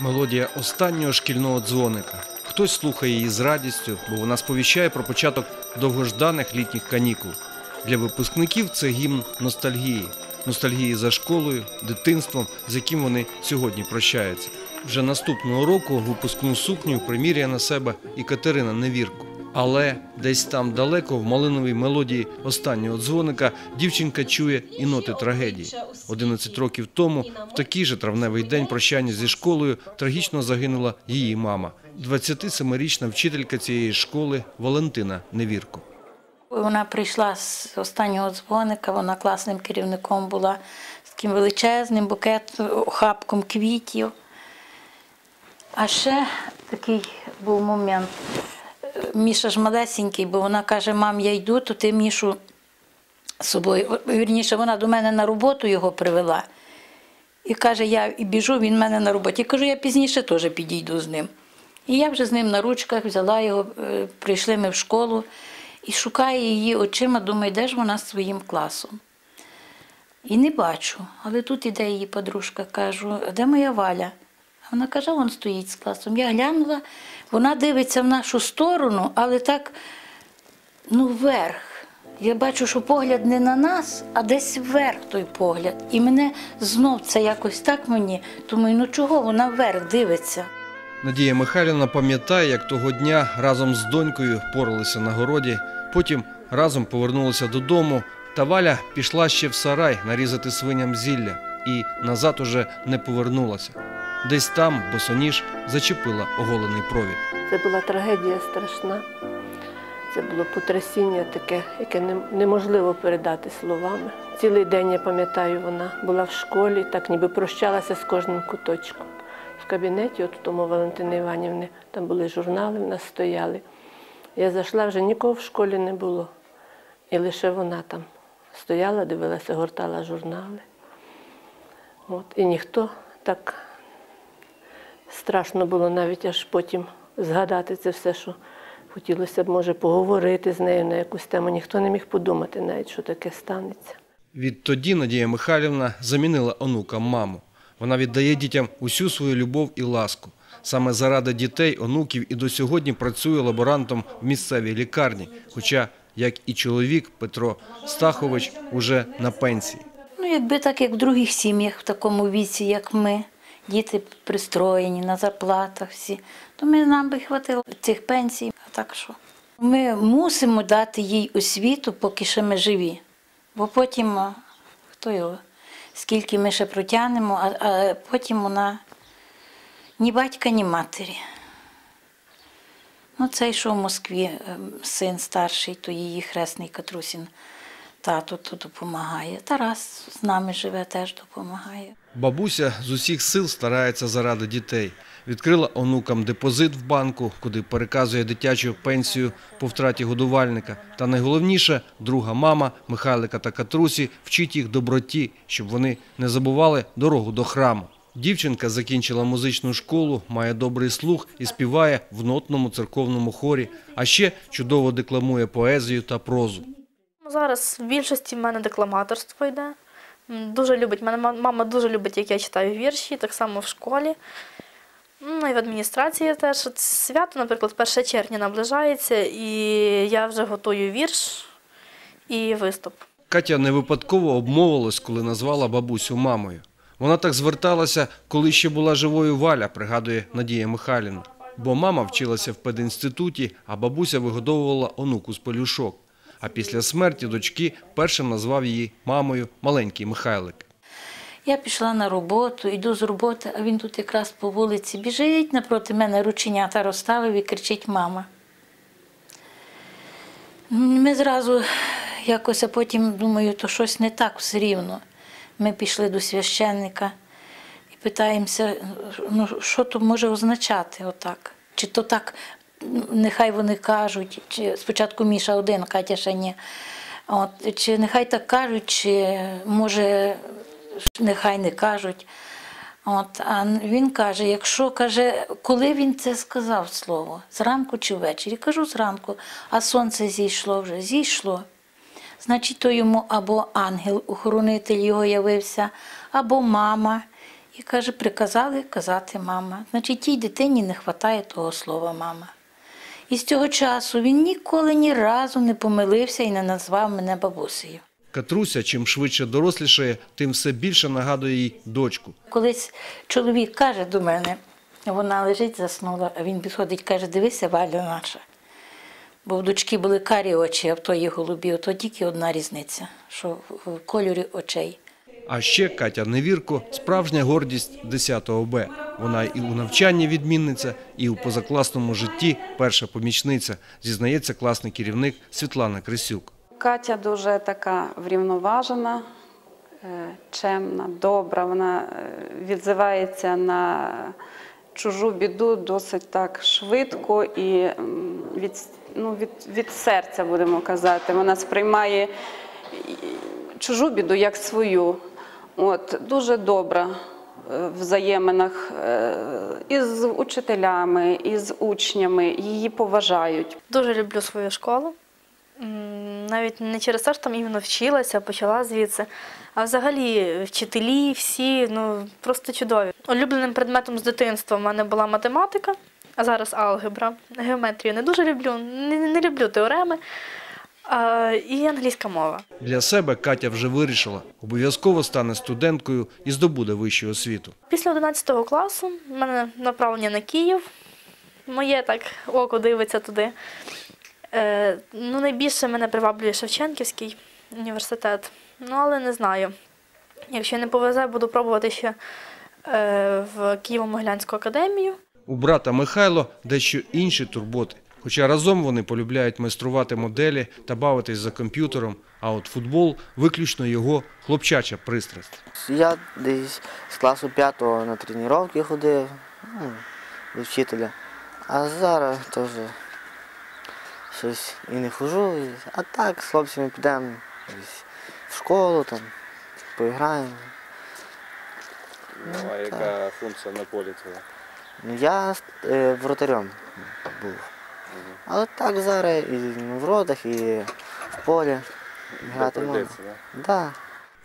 Мелодія останнього шкільного дзвоника. Хтось слухає її з радістю, бо вона сповіщає про початок довгожданих літніх канікул. Для випускників це гімн ностальгії, ностальгії за школою, дитинством, з яким вони сьогодні прощаються. Вже наступного року випускну сукню приміряє на себе і Катерина Невірко. Але десь там далеко, в малиновій мелодії останнього дзвоника, дівчинка чує і ноти трагедії. 11 років тому, в такий же травневий день прощання зі школою, трагічно загинула її мама, 27-річна вчителька цієї школи Валентина Невірко. Вона прийшла з останнього дзвоника, вона класним керівником була з таким величезним букетом, охапком квітів. А ще такий був момент. Міша ж малесенький, бо вона каже, мам, я йду, то ти Мішу з собою. Вірніше, вона до мене на роботу його привела. І каже, я і біжу, він в мене на роботі. Я кажу, я пізніше теж підійду з ним. І я вже з ним на ручках взяла його, е, прийшли ми в школу і шукаю її очима, думаю, де ж вона з своїм класом. І не бачу. Але тут іде її подружка, кажу, де моя валя? Вона каже, вон стоїть з класом. Я глянула, вона дивиться в нашу сторону, але так, ну, вверх. Я бачу, що погляд не на нас, а десь вверх той погляд. І мене знов це якось так мені. Думаю, ну чого вона вверх дивиться? Надія Михайлівна пам'ятає, як того дня разом з донькою поралися на городі, потім разом повернулися додому. Та Валя пішла ще в сарай нарізати свиням зілля і назад уже не повернулася. Десь там босоніж зачепила оголений провід. Це була трагедія страшна. Це було потрясіння таке, яке неможливо передати словами. Цілий день я пам'ятаю, вона була в школі, так ніби прощалася з кожним куточком. В кабінеті, от тому Валентини Іванівни, там були журнали, в нас стояли. Я зайшла, вже нікого в школі не було. І лише вона там стояла, дивилася, гортала журнали. От, і ніхто так страшно було навіть аж потім згадати це все, що хотілося б, може, поговорити з нею на якусь тему. Ніхто не міг подумати навіть, що таке станеться. Відтоді Надія Михайлівна замінила онукам маму. Вона віддає дітям усю свою любов і ласку. Саме заради дітей, онуків і до сьогодні працює лаборантом в місцевій лікарні. Хоча, як і чоловік Петро Стахович, уже на пенсії. Ну, якби так, як в других сім'ях, в такому віці, як ми, діти пристроєні на зарплатах всі, то ми, нам би хватило цих пенсій. А так що? Ми мусимо дати їй освіту, поки ще ми живі. Бо потім, хто його, скільки ми ще протягнемо, а, а потім вона ні батька, ні матері. Ну, цей, що в Москві ем, син старший, то її хресний Катрусін тато тут допомагає. Тарас з нами живе, теж допомагає. Бабуся з усіх сил старається заради дітей. Відкрила онукам депозит в банку, куди переказує дитячу пенсію по втраті годувальника. Та найголовніше, друга мама Михайлика та Катрусі вчить їх доброті, щоб вони не забували дорогу до храму. Дівчинка закінчила музичну школу, має добрий слух і співає в нотному церковному хорі, а ще чудово декламує поезію та прозу. Зараз в більшості в мене декламаторство йде. Дуже любить, мене мама дуже любить, як я читаю вірші, так само в школі. Ну і в адміністрації теж. Свято, наприклад, 1 червня наближається, і я вже готую вірш і виступ. Катя не випадково обмовилась, коли назвала бабусю мамою. Вона так зверталася, коли ще була живою Валя, пригадує Надія Михайлівна. Бо мама вчилася в пединституті, а бабуся вигодовувала онуку з пелюшок. А після смерті дочки першим назвав її мамою маленький Михайлик. Я пішла на роботу, йду з роботи, а він тут якраз по вулиці біжить напроти мене, рученята розставив і кричить мама. Ми зразу якось, а потім думаю, то щось не так все рівно. Ми пішли до священника і питаємося, ну що то може означати отак? Чи то так, нехай вони кажуть, чи спочатку Міша один, Катя ще ні. От, чи нехай так кажуть, чи може нехай не кажуть. От, а він каже, якщо каже, коли він це сказав слово, зранку чи ввечері? Кажу зранку, а сонце зійшло вже, зійшло. Значить, то йому або ангел-охоронитель його явився, або мама. І каже, приказали казати мама. Значить, тій дитині не вистачає того слова мама. І з цього часу він ніколи ні разу не помилився і не назвав мене бабусею. Катруся, чим швидше дорослішає, тим все більше нагадує їй дочку. Колись чоловік каже до мене, вона лежить, заснула, а він підходить, каже, дивися, Валя наша. Бо в дочки були карі очі, а в тої голубі, то тільки одна різниця, що в кольорі очей. А ще Катя Невірко – справжня гордість 10-го Б. Вона і у навчанні відмінниця, і у позакласному житті перша помічниця, зізнається класний керівник Світлана Крисюк. Катя дуже така врівноважена, е, чемна, добра. Вона е, відзивається на чужу біду досить так швидко і від, ну, від, від серця, будемо казати. Вона сприймає чужу біду як свою. От, дуже добра е, взаєминах е, із учителями, із учнями. Її поважають. Дуже люблю свою школу. Навіть не через те, що там іменно вчилася, почала звідси. А взагалі вчителі всі ну, просто чудові. Улюбленим предметом з дитинства в мене була математика, а зараз алгебра. Геометрію не дуже люблю, не, не люблю теореми. І англійська мова. Для себе Катя вже вирішила – обов'язково стане студенткою і здобуде вищу освіту. Після 11 класу в мене направлення на Київ. Моє так око дивиться туди. Е, ну, найбільше мене приваблює Шевченківський університет. Ну, але не знаю. Якщо не повезе, буду пробувати ще е, в Києво-Могилянську академію. У брата Михайло дещо інші турботи. Хоча разом вони полюбляють майструвати моделі та бавитись за комп'ютером, а от футбол – виключно його хлопчача пристрасть. Я десь з класу п'ятого на тренування ходив ну, до вчителя. А зараз теж щось і не хожу. А так з хлопцями підемо десь в школу, там, поіграємо. Ну, а яка функція на полі твоя? Ну, Я е, вратарем був. Але так зараз і в родах, і в полі грати можна. Да?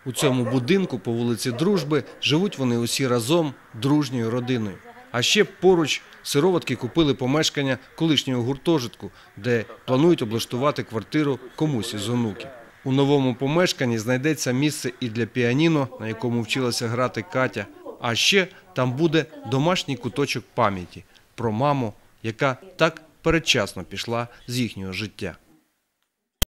У цьому будинку по вулиці Дружби живуть вони усі разом дружньою родиною. А ще поруч сироватки купили помешкання колишнього гуртожитку, де планують облаштувати квартиру комусь із онуків. У новому помешканні знайдеться місце і для піаніно, на якому вчилася грати Катя. А ще там буде домашній куточок пам'яті про маму, яка так передчасно пішла з їхнього життя.